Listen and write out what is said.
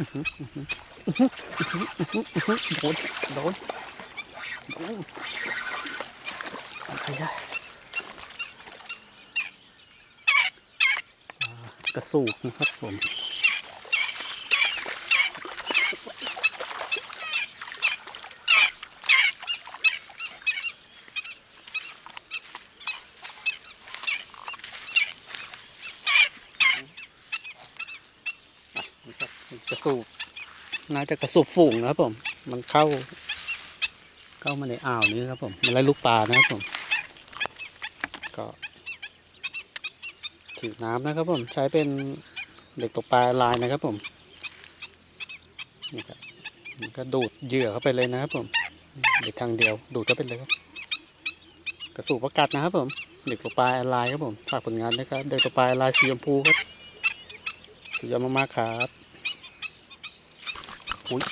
โดนโดนโดนใครได้อ่ากระสูกนะครับผม นะครับ กระสูบน่าจะกระสูบฝูงนะครับผม มันเข้า เข้ามาในอ่าวนี้ครับผมมันไล่ลูกปลานะครับผม ก็ถือน้ำนะครับผม ใช้เป็นเด็กตกปลาลายนะครับผมนี่ครับมันก็ดูดเหยื่อเข้าไปเลยนะครับผมเด็กทางเดียว ดูดเข้าไปเลยครับกระสูบประกัดนะครับผมเด็กตกปลาลายครับผมฝากผลงานนะครับเด็กตกปลาลายสีชมพูครับสุดยอดมากๆครับ อุ้ย